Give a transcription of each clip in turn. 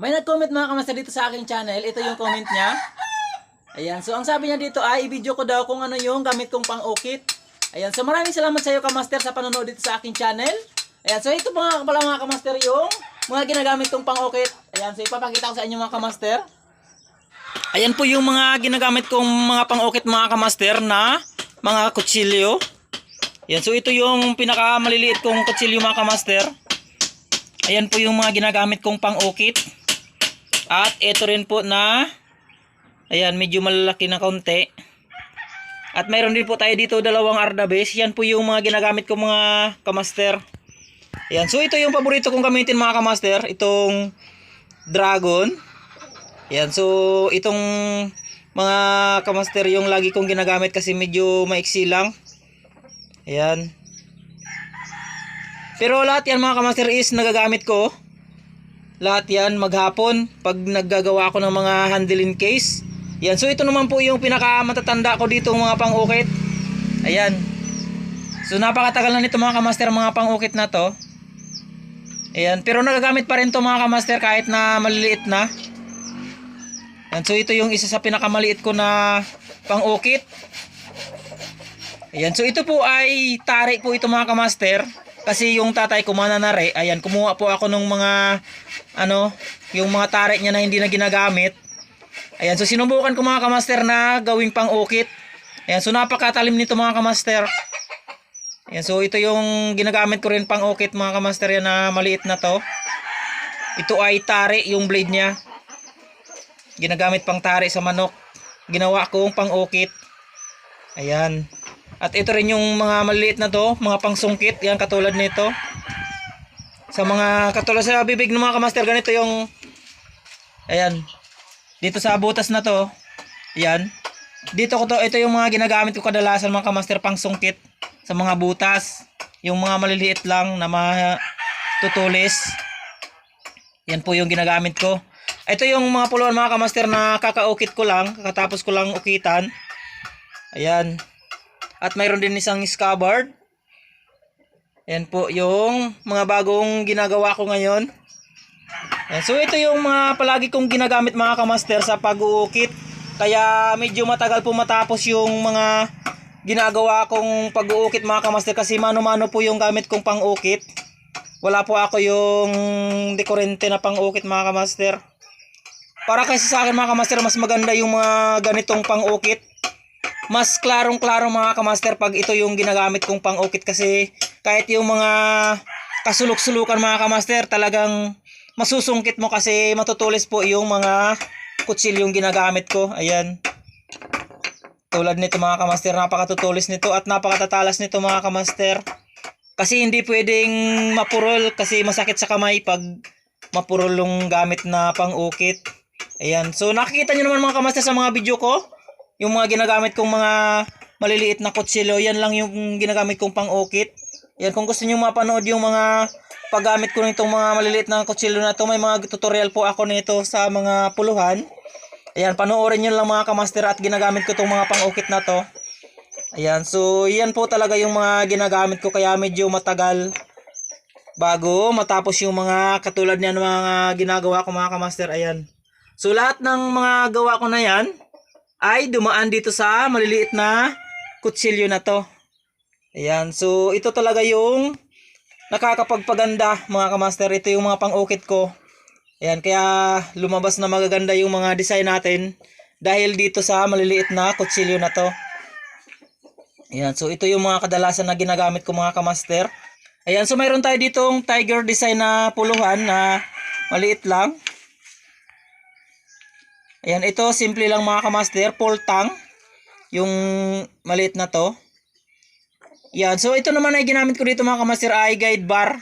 May nag-comment mga kamaster dito sa aking channel. Ito yung comment niya. Ayan. So, ang sabi niya dito ay, i-video ko daw kung ano yung gamit kong pang-ukit. Ayan. So, maraming salamat sa iyo, kamaster, sa panonood dito sa aking channel. Ayan. So, ito nga pala mga kamaster yung mga ginagamit kong pang-ukit. Ayan. So, ipapakita ko sa inyo mga kamaster. Ayan po yung mga ginagamit kong mga pang-ukit mga kamaster na mga kutsilyo. Ayan. So, ito yung pinakamaliliit kong kutsilyo mga kamaster. Ayan po yung mga ginagamit kong pang-ukit. At ito rin po na ayan medyo malalaki na kaunti. At mayroon din po tayo dito dalawang Ardabes. Yan po yung mga ginagamit kong mga kamaster. Ayan. So ito yung paborito kong gamitin mga kamaster. Itong Dragon. Ayan. So itong mga kamaster yung lagi kong ginagamit kasi medyo maiksi lang. Ayan. Pero lahat yan mga kamaster is nagagamit ko. Lahat yan maghapon pag naggagawa ako ng mga handling case. Yan. So ito naman po yung pinakamatatanda ko dito mga pang-ukit. Ayan. So napakatagal na nito mga kamaster mga pang-ukit na to. Ayan. Pero nagagamit pa rin to mga kamaster kahit na maliliit na. Ayan. So ito yung isa sa pinakamaliit ko na pang-ukit. Ayan. So ito po ay tari po ito mga kamaster. Kasi yung tatay ko mananare, ayan, kumuha po ako ng mga, ano, yung mga tarik niya na hindi na ginagamit. Ayan, so sinubukan ko mga kamaster na gawing pang-ukit. Ayan, so napakatalim nito mga kamaster. Ayan, so ito yung ginagamit ko rin pang-ukit mga kamaster yan na maliit na to. Ito ay tari yung blade niya. Ginagamit pang tari sa manok. Ginawa kong pang-ukit. Ayan. At ito rin yung mga maliliit na to, mga pangsungkit, yan katulad nito. Sa mga katulad sa bibig ng mga kamaster, ganito yung ayan. Dito sa butas na to, yan. Dito ko to, ito yung mga ginagamit ko kadalasan mga kamaster pangsungkit sa mga butas. Yung mga maliliit lang na matutulis. Yan po yung ginagamit ko. Ito yung mga puluhan mga kamaster na kakaukit ko lang, kakatapos ko lang ukitan. Ayan. At mayroon din isang scabbard. Yan po yung mga bagong ginagawa ko ngayon. Yan. So ito yung mga palagi kong ginagamit mga kamaster sa pag-uukit. Kaya medyo matagal po matapos yung mga ginagawa kong pag-uukit mga kamaster kasi mano-mano po yung gamit kong pang-ukit. Wala po ako yung dekorente na pang-ukit mga kamaster. Para kasi sa akin mga kamaster mas maganda yung mga ganitong pang-ukit mas klarong-klaro mga kamaster pag ito yung ginagamit kong pang-ukit kasi kahit yung mga kasulok-sulukan mga kamaster talagang masusungkit mo kasi matutulis po yung mga kutsilyong ginagamit ko. Ayan. Tulad nito mga kamaster, napakatutulis nito at napakatatalas nito mga kamaster. Kasi hindi pwedeng mapurol kasi masakit sa kamay pag mapurol yung gamit na pang-ukit. Ayan. So nakikita nyo naman mga kamaster sa mga video ko yung mga ginagamit kong mga maliliit na kutsilyo, yan lang yung ginagamit kong pang-ukit. Yan, kung gusto niyo mapanood yung mga paggamit ko nitong mga maliliit na kutsilyo na to, may mga tutorial po ako nito sa mga puluhan. Ayan, panoorin nyo lang mga kamaster at ginagamit ko tong mga pang-ukit na to. Ayan, so yan po talaga yung mga ginagamit ko kaya medyo matagal bago matapos yung mga katulad niyan mga ginagawa ko mga kamaster. Ayan. So lahat ng mga gawa ko na yan, ay dumaan dito sa maliliit na kutsilyo na to. Ayan, so ito talaga yung nakakapagpaganda mga kamaster. Ito yung mga pang-ukit ko. Ayan, kaya lumabas na magaganda yung mga design natin dahil dito sa maliliit na kutsilyo na to. Ayan, so ito yung mga kadalasan na ginagamit ko mga kamaster. Ayan, so mayroon tayo ditong tiger design na puluhan na maliit lang. Ayan, ito simple lang mga kamaster, full tang. Yung maliit na to. Yan, so ito naman ay ginamit ko dito mga kamaster ay guide bar.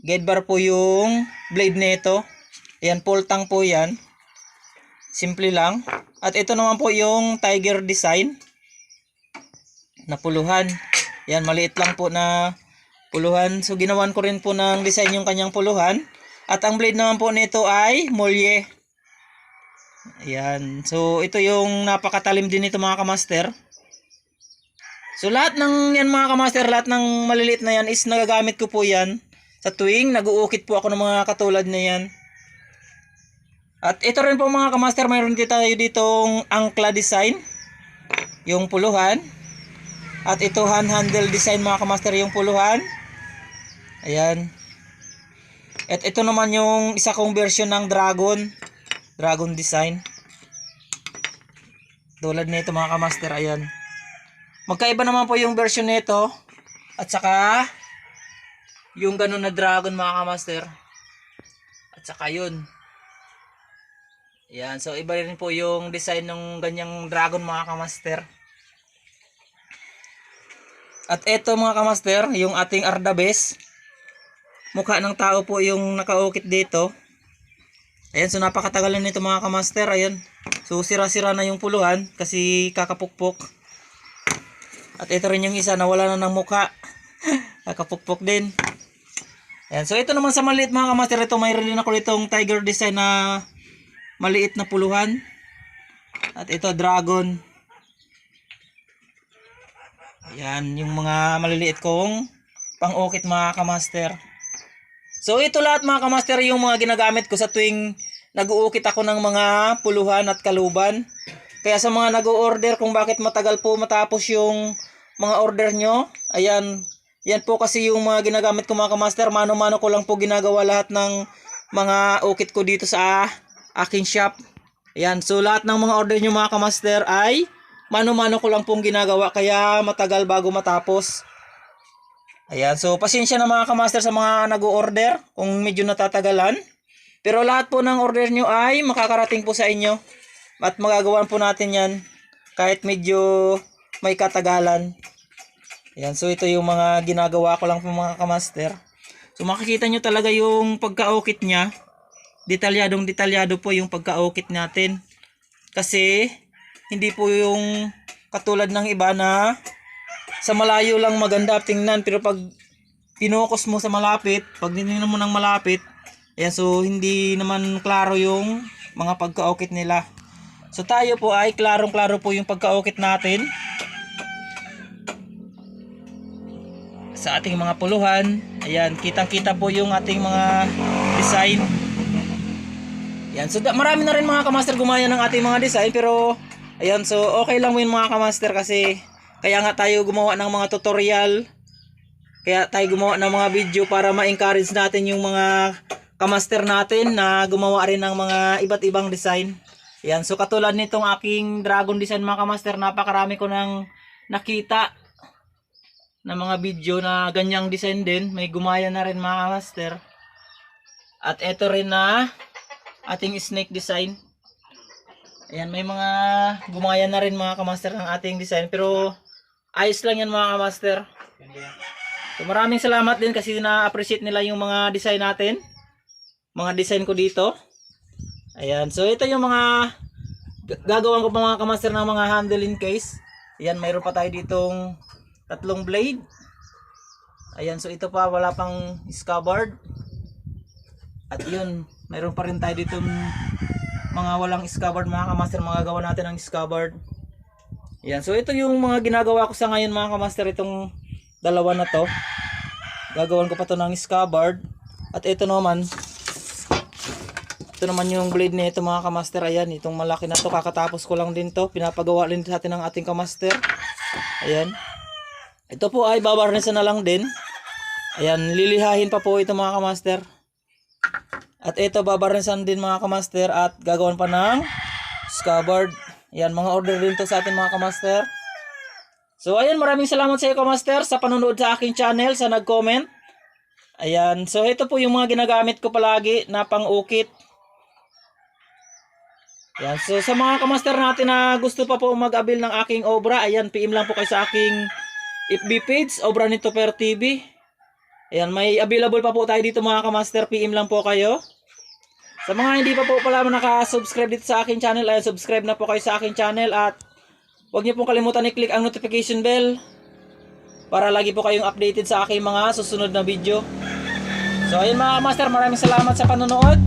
Guide bar po yung blade nito. Ayan, full tang po yan. Simple lang. At ito naman po yung tiger design. Na puluhan. Yan, maliit lang po na puluhan. So ginawan ko rin po ng design yung kanyang puluhan. At ang blade naman po nito ay molye. Ayan. So, ito yung napakatalim din nito mga kamaster. So, lahat ng yan mga kamaster, lahat ng maliliit na yan is nagagamit ko po yan sa tuwing nag-uukit po ako ng mga katulad na yan. At ito rin po mga kamaster, mayroon din tayo ditong angkla design. Yung puluhan. At ito hand handle design mga kamaster yung puluhan. Ayan. At ito naman yung isa kong version ng dragon. Dragon design. Tulad nito mga kamaster, ayan. Magkaiba naman po yung version nito. At saka yung ganun na dragon mga kamaster. At saka yun. Yan, so iba rin po yung design ng ganyang dragon mga kamaster. At eto mga kamaster, yung ating Ardabes. Mukha ng tao po yung nakaukit dito. Ayan, so napakatagal na nito mga kamaster. Ayan. So sira-sira na yung puluhan kasi kakapukpok. At ito rin yung isa na wala na ng mukha. kakapukpok din. Ayan, so ito naman sa maliit mga kamaster. Ito mayroon din ako ditong tiger design na maliit na puluhan. At ito dragon. Ayan, yung mga maliliit kong pang-ukit mga kamaster. So ito lahat mga kamaster yung mga ginagamit ko sa tuwing nag-uukit ako ng mga puluhan at kaluban. Kaya sa mga nag-order kung bakit matagal po matapos yung mga order nyo, ayan, yan po kasi yung mga ginagamit ko mga kamaster. Mano-mano ko lang po ginagawa lahat ng mga ukit ko dito sa aking shop. Ayan, so lahat ng mga order nyo mga kamaster ay mano-mano ko lang pong ginagawa kaya matagal bago matapos. Ayan, so pasensya na mga kamaster sa mga nag-order kung medyo natatagalan. Pero lahat po ng order nyo ay makakarating po sa inyo. At magagawan po natin yan kahit medyo may katagalan. Ayan, so ito yung mga ginagawa ko lang po mga kamaster. So makikita nyo talaga yung pagka-ukit niya. Detalyadong detalyado po yung pagka-ukit natin. Kasi hindi po yung katulad ng iba na sa malayo lang maganda tingnan pero pag pinokus mo sa malapit, pag tinignan mo ng malapit, ayan so hindi naman klaro yung mga pagka-ukit nila. So tayo po ay klarong-klaro po yung pagka-ukit natin. Sa ating mga puluhan, ayan, kitang-kita po yung ating mga design. Ayan, so marami na rin mga kamaster gumaya ng ating mga design pero ayan, so okay lang yun mga kamaster kasi kaya nga tayo gumawa ng mga tutorial. Kaya tayo gumawa ng mga video para ma-encourage natin yung mga kamaster natin na gumawa rin ng mga iba't ibang design. Yan, so katulad nitong aking dragon design mga kamaster, napakarami ko nang nakita na mga video na ganyang design din. May gumaya na rin mga kamaster. At eto rin na ating snake design. Ayan, may mga gumaya na rin mga kamaster ng ating design. Pero ayos lang yan mga kamaster. So maraming salamat din kasi na-appreciate nila yung mga design natin. Mga design ko dito. Ayan, so ito yung mga gagawin ko pa mga kamaster ng mga handling case. Ayan, mayroon pa tayo ditong tatlong blade. Ayan, so ito pa wala pang scabbard. At yun, mayroon pa rin tayo ditong mga walang scabbard mga kamaster, mga gawa natin ng scabbard. Ayan, so ito yung mga ginagawa ko sa ngayon mga kamaster, itong dalawa na to. Gagawan ko pa to ng scabbard. At ito naman, ito naman yung blade nito mga kamaster. Ayan, itong malaki na to. Kakatapos ko lang din to. Pinapagawa din sa atin ng ating kamaster. Ayan. Ito po ay babarnisan na lang din. Ayan, lilihahin pa po ito mga kamaster. At ito babarnisan din mga kamaster at gagawan pa ng scabbard. Ayan, mga order din to sa atin mga kamaster. So ayan, maraming salamat sa iyo kamaster sa panonood sa aking channel, sa nag-comment. Ayan, so ito po yung mga ginagamit ko palagi na pang-ukit. Ayan, so sa mga kamaster natin na gusto pa po mag-abil ng aking obra, ayan, PM lang po kayo sa aking FB page, Obra Nito Per TV. Ayan, may available pa po tayo dito mga kamaster, PM lang po kayo. Sa mga hindi pa po pala nakasubscribe dito sa aking channel, ay subscribe na po kayo sa aking channel at huwag niyo pong kalimutan i-click ang notification bell para lagi po kayong updated sa aking mga susunod na video. So ayun mga master, maraming salamat sa panonood.